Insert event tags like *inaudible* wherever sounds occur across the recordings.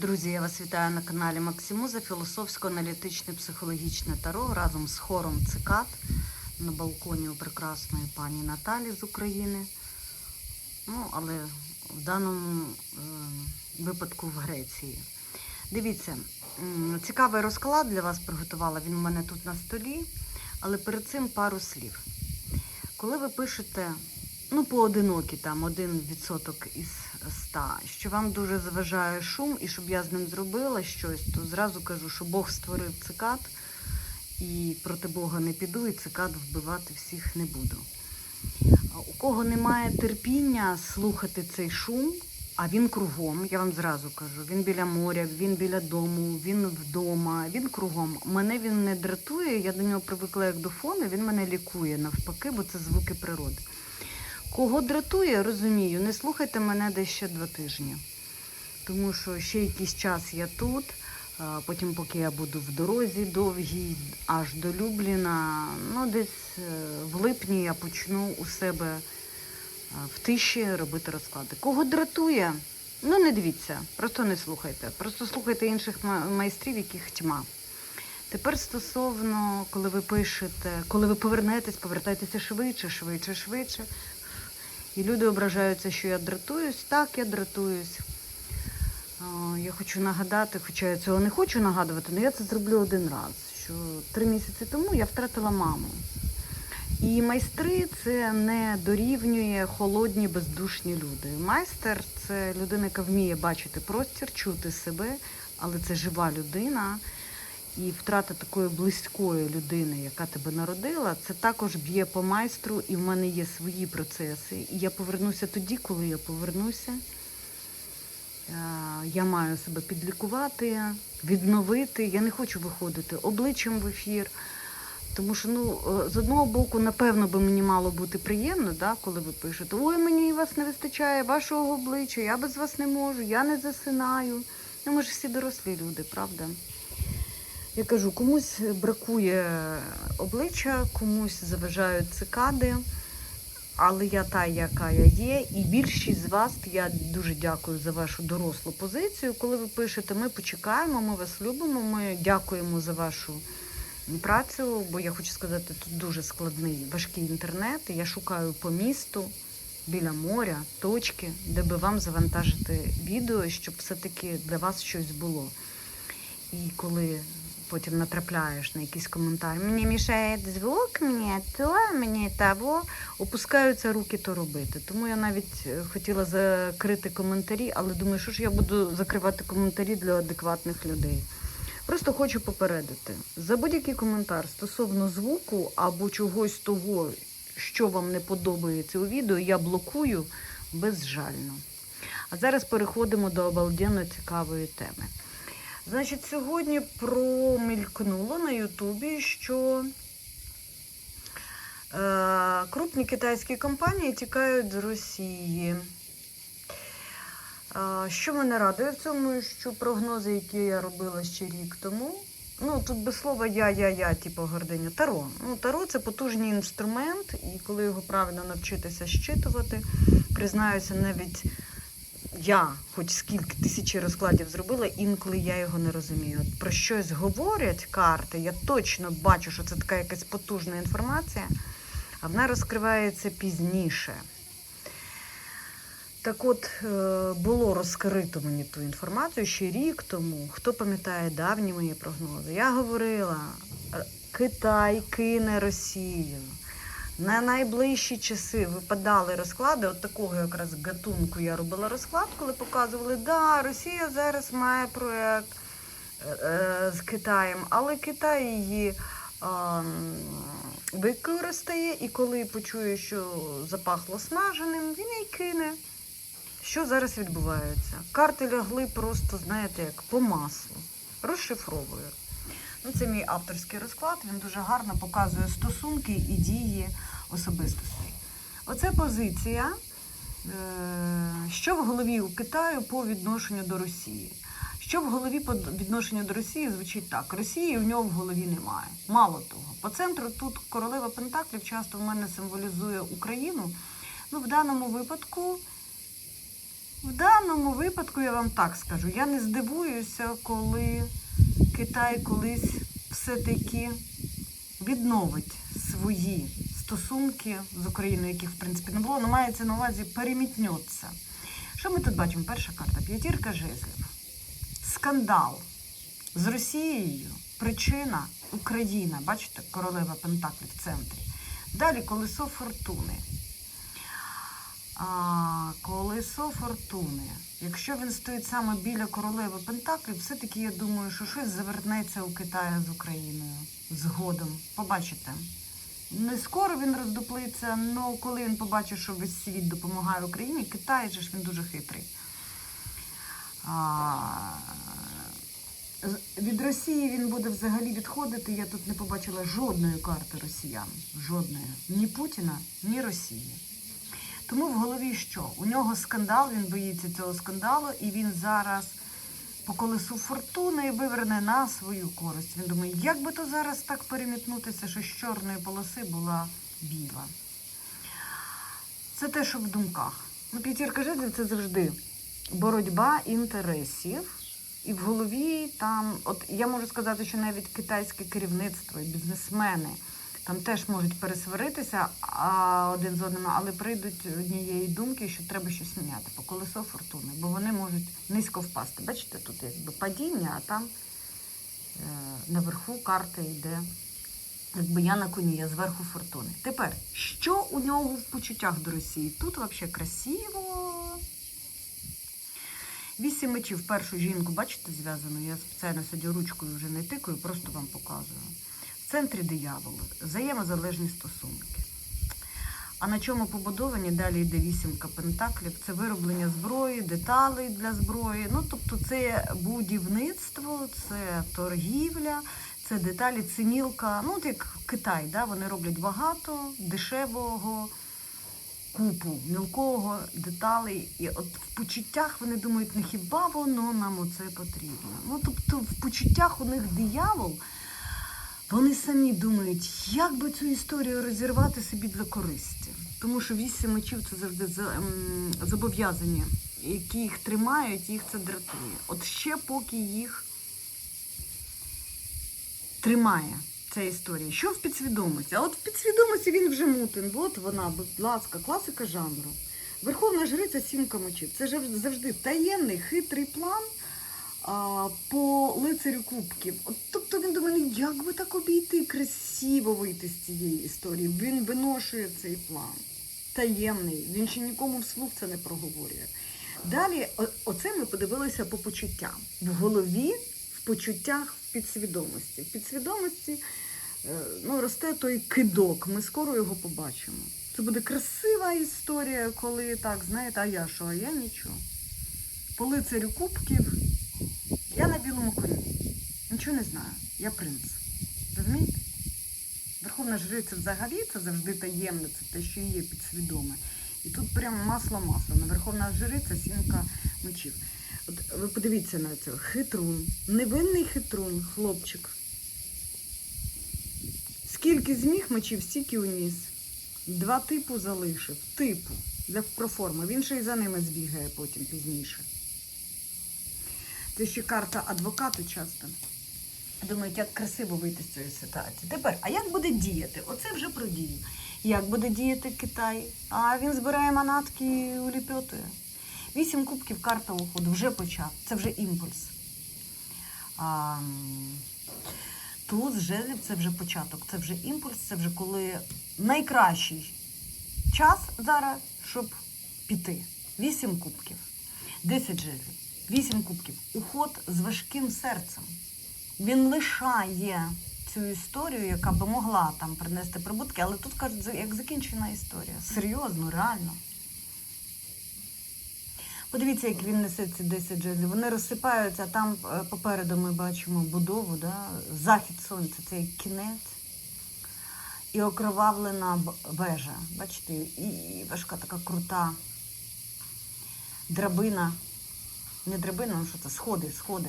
Друзі, я вас вітаю на каналі Максимуза, філософсько-аналітичне психологічне таро разом з хором Цикад на балконі у прекрасної пані Наталі з України. Ну, але в даному е, випадку в Греції. Дивіться, цікавий розклад для вас приготувала. Він у мене тут на столі, але перед цим пару слів. Коли ви пишете ну, поодинокі, там, один відсоток із ста, що вам дуже заважає шум, і щоб я з ним зробила щось, то зразу кажу, що Бог створив цикад, і проти Бога не піду, і цикад вбивати всіх не буду. У кого немає терпіння слухати цей шум, а він кругом, я вам зразу кажу, він біля моря, він біля дому, він вдома, він кругом. Мене він не дратує, я до нього привикла як до фону, він мене лікує навпаки, бо це звуки природи. Кого дратує, розумію, не слухайте мене десь ще два тижні. Тому що ще якийсь час я тут, потім, поки я буду в дорозі довгій, аж до Любліна, ну десь е, в липні я почну у себе е, в тиші робити розклади. Кого дратує, ну не дивіться, просто не слухайте. Просто слухайте інших майстрів, яких тьма. Тепер стосовно, коли ви пишете, коли ви повернетесь, повертайтеся швидше, швидше, швидше. І люди ображаються, що я дратуюсь. Так, я дратуюсь. Я хочу нагадати, хоча я цього не хочу нагадувати, але я це зроблю один раз. Що три місяці тому я втратила маму. І майстри це не дорівнює холодні, бездушні люди. Майстер це людина, яка вміє бачити простір, чути себе, але це жива людина. І втрата такої близької людини, яка тебе народила, це також б'є по майстру, і в мене є свої процеси. І я повернуся тоді, коли я повернуся. Е, Я маю себе підлікувати, відновити. Я не хочу виходити обличчям в ефір. Тому що ну, е, з одного боку, напевно, би мені мало бути приємно, да, коли ви пишете, ой, мені вас не вистачає, вашого обличчя, я без вас не можу, я не засинаю. Ну, ми ж всі дорослі люди, правда? Я кажу, комусь бракує обличчя, комусь заважають цикади, але я та, яка я є, і більшість з вас, я дуже дякую за вашу дорослу позицію. Коли ви пишете, ми почекаємо, ми вас любимо, ми дякуємо за вашу працю, бо я хочу сказати, тут дуже складний, важкий інтернет. Я шукаю по місту біля моря, точки, де би вам завантажити відео, щоб все-таки для вас щось було. І коли потім натрапляєш на якийсь коментар, мені мішає звук, мені то, мені того, опускаються руки то робити. Тому я навіть е, хотіла закрити коментарі, але думаю, що ж я буду закривати коментарі для адекватних людей. Просто хочу попередити, за будь-який коментар стосовно звуку або чогось того, що вам не подобається у відео, я блокую безжально. А зараз переходимо до обалденно цікавої теми. Значить, сьогодні промількнуло на Ютубі, що е, крупні китайські компанії тікають з Росії. Е, що мене радує в цьому, що прогнози, які я робила ще рік тому, ну тут без слова я, я, я, типу гординя, таро. Ну, таро це потужний інструмент, і коли його правильно навчитися щитувати, признаюся, навіть я, хоч скільки тисячі розкладів зробила, інколи я його не розумію. От про щось говорять карти, я точно бачу, що це така якась потужна інформація, а вона розкривається пізніше. Так от, е, було розкрито мені ту інформацію ще рік тому. Хто пам'ятає давні мої прогнози? Я говорила, е, Китай кине Росію. На найближчі часи випадали розклади, от такого якраз гатунку я робила розклад, коли показували, да, Росія зараз має проект е, е, з Китаєм, але Китай її а, використає, і коли почує, що запахло смаженим, він її кине. Що зараз відбувається? Карти лягли просто, знаєте, як по маслу. Розшифровую. Ну, це мій авторський розклад, він дуже гарно показує стосунки і дії особистостей. Оце позиція, е, що в голові у Китаю по відношенню до Росії. Що в голові по відношенню до Росії звучить так: Росії в нього в голові немає. Мало того, по центру тут королева Пентаклів часто в мене символізує Україну. Ну, в даному випадку В даному випадку я вам так скажу, я не здивуюся, коли Китай колись все-таки відновить свої стосунки з Україною, яких в принципі не було, але мається на увазі перемітнеться. Що ми тут бачимо? Перша карта п'ятірка жезлів. Скандал з Росією. Причина Україна. Бачите, королева Пентаклі в центрі. Далі колесо фортуни. А, колесо фортуни. Якщо він стоїть саме біля королеви Пентаклів, все-таки я думаю, що щось завернеться у Китаї з Україною згодом. Побачите. Не скоро він роздуплиться, але коли він побачить, що весь світ допомагає Україні, Китай же ж він дуже хитрий. А, від Росії він буде взагалі відходити. Я тут не побачила жодної карти росіян. Жодної. Ні Путіна, ні Росії. Тому в голові що? У нього скандал, він боїться цього скандалу, і він зараз по колесу фортуни виверне на свою користь. Він думає, як би то зараз так перемітнутися, що з чорної полоси була біла. Це те, що в думках. Ну, п'ятірка жезлів це завжди боротьба інтересів. І в голові там, от я можу сказати, що навіть китайське керівництво і бізнесмени там теж можуть пересваритися а, один з одним, але прийдуть однієї думки, що треба щось міняти по колесо фортуни, бо вони можуть низько впасти. Бачите, тут якби падіння, а там е, наверху карта йде. Якби я на коні, я зверху фортуни. Тепер, що у нього в почуттях до Росії? Тут взагалі красиво. Вісім мечів, першу жінку, бачите, зв'язану. Я спеціально сьогодні ручкою вже не тикаю, просто вам показую. Центрі диявол, взаємозалежні стосунки. А на чому побудовані? Далі йде вісімка пентаклів. Це вироблення зброї, деталей для зброї. Ну, тобто, це будівництво, це торгівля, це деталі, це. Ну, от як Китай, да? вони роблять багато дешевого купу мілкого деталей. І от в почуттях вони думають, не хіба воно нам оце потрібно. Ну, тобто, в почуттях у них диявол. Вони самі думають, як би цю історію розірвати собі для користі. Тому що вісім мечів це завжди за- ем, зобов'язання, які їх тримають, їх це дратує. От ще поки їх тримає ця історія. Що в підсвідомості? А от в підсвідомості він вже мутин. От вона, будь ласка, класика жанру. Верховна жриця сімка мечів. Це завжди таємний, хитрий план а, по лицарю кубків. От, тобто він думає, ну як би так обійти, красиво вийти з цієї історії. Він виношує цей план. Таємний. Він ще нікому вслух це не проговорює. Далі, оце ми подивилися по почуттям. В голові, в почуттях, в підсвідомості. В підсвідомості е, ну, росте той кидок. Ми скоро його побачимо. Це буде красива історія, коли так, знаєте, а я що, а я нічого. По лицарю кубків я на білому коні. Нічого не знаю. Я принц. Розумієте? Верховна жриця взагалі це завжди таємне, це те, що є підсвідоме. І тут прямо масло масло. На Верховна жриця сімка мечів. От ви подивіться на це. Хитрун. Невинний хитрун, хлопчик. Скільки зміг мечів, стільки уніс. Два типу залишив. Типу. Для проформи. Він ще й за ними збігає потім пізніше. Це ще карта адвокату часто. Думають, як красиво вийти з цієї ситуації. Тепер, а як буде діяти? Оце вже про дію. Як буде діяти Китай? А він збирає манатки і уліпьотує. Вісім кубків карта уходу вже почав. Це вже імпульс. А, м, туз жезлів це вже початок, це вже імпульс, це вже коли найкращий час зараз, щоб піти. Вісім кубків, десять жезлів, вісім кубків. Уход з важким серцем. Він лишає цю історію, яка би могла там принести прибутки, але тут кажуть, як закінчена історія. Серйозно, реально. Подивіться, як він несе ці 10 джезлів. Вони розсипаються, а там е, попереду ми бачимо будову, да? захід сонця, це як кінець. І окровавлена вежа. Бачите, і важка така крута драбина. Не драбина, ну що це? Сходи, сходи.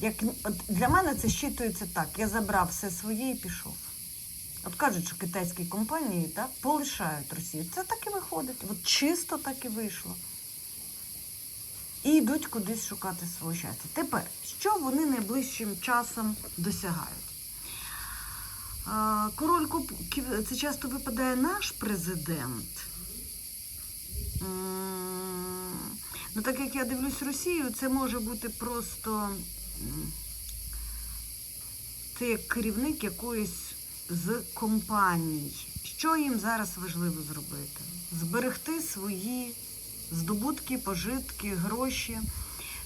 Як, от для мене це щитується так. Я забрав все своє і пішов. От кажуть, що китайські компанії так, полишають Росію. Це так і виходить. От чисто так і вийшло. і йдуть кудись шукати свого щастя. Тепер, що вони найближчим часом досягають? Король кубків це часто випадає наш президент. Ну, так як я дивлюсь Росію, це може бути просто це як керівник якоїсь з компаній. Що їм зараз важливо зробити? Зберегти свої здобутки, пожитки, гроші.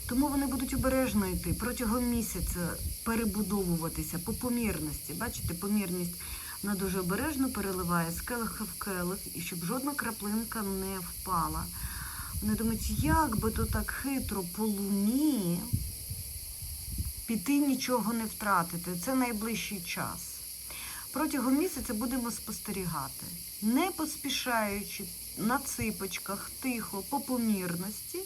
Тому вони будуть обережно йти протягом місяця перебудовуватися по помірності. Бачите, помірність вона дуже обережно переливає з келиха в келих, і щоб жодна краплинка не впала. Вони думають, як би то так хитро по луні піти нічого не втратити. Це найближчий час. Протягом місяця будемо спостерігати, не поспішаючи на ципочках, тихо, по помірності,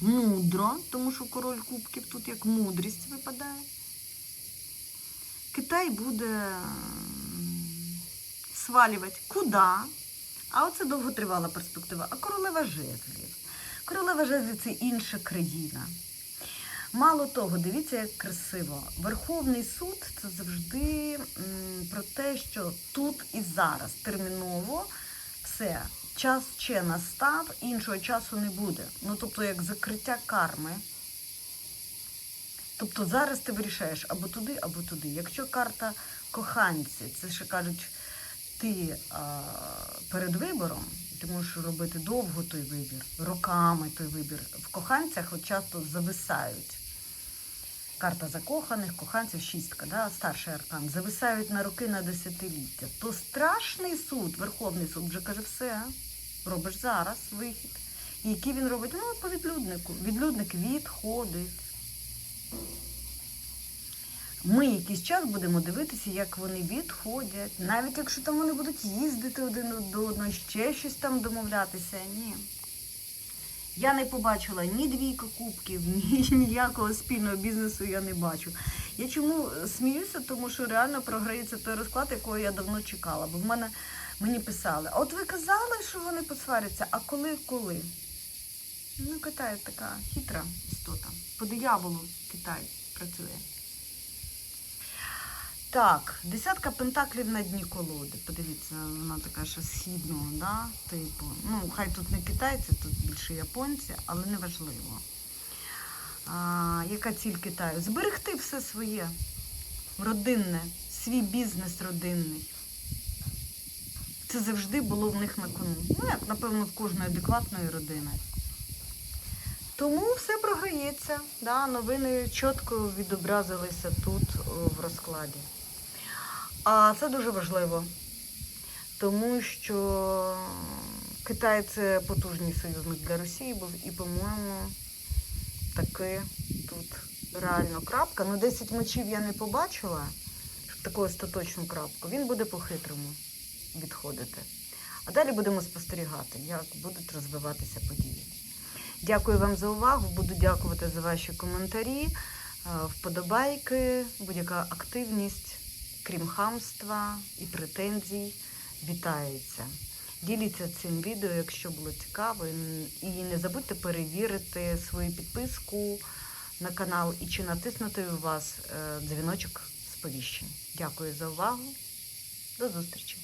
мудро, тому що король кубків тут як мудрість випадає. Китай буде свалювати куди? А оце довготривала перспектива. А королева жезлів. Королева жезлів це інша країна. Мало того, дивіться, як красиво. Верховний суд це завжди про те, що тут і зараз терміново все, час ще настав, іншого часу не буде. Ну, тобто, як закриття карми. Тобто зараз ти вирішаєш або туди, або туди. Якщо карта коханці, це ще кажуть, ти а, перед вибором, ти можеш робити довго той вибір, роками той вибір. В коханцях от часто зависають. Карта закоханих, коханців, шістка, да, старший аркан, зависають на роки на десятиліття. То страшний суд, Верховний суд вже каже, все, робиш зараз вихід. І який він робить? Ну, по відлюднику. Відлюдник відходить. Ми якийсь час будемо дивитися, як вони відходять. Навіть якщо там вони будуть їздити один до одного, ще щось там домовлятися. Ні. Я не побачила ні двійка кубків, ні *laughs* ніякого спільного бізнесу я не бачу. Я чому сміюся, тому що реально програється той розклад, якого я давно чекала. Бо в мене мені писали, от ви казали, що вони посваряться, а коли коли? Ну, Китай така хитра істота. По дияволу Китай працює. Так, десятка пентаклів на дні колоди. Подивіться, вона така ще східного, да? типу. Ну, хай тут не китайці, тут більше японці, але не важливо. А, яка ціль Китаю? Зберегти все своє родинне, свій бізнес родинний. Це завжди було в них на кону. Ну, як, напевно, в кожної адекватної родини. Тому все програється. Да? Новини чітко відобразилися тут в розкладі. А це дуже важливо, тому що Китай це потужний союзник для Росії був і, по-моєму, таки тут реально крапка. Ну, 10 мечів я не побачила, щоб таку остаточну крапку. Він буде по-хитрому відходити. А далі будемо спостерігати, як будуть розвиватися події. Дякую вам за увагу. Буду дякувати за ваші коментарі, е, вподобайки, будь-яка активність, крім хамства і претензій, вітається. Діліться цим відео, якщо було цікаво. І не забудьте перевірити свою підписку на канал і чи натиснути у вас е, дзвіночок сповіщень. Дякую за увагу. До зустрічі!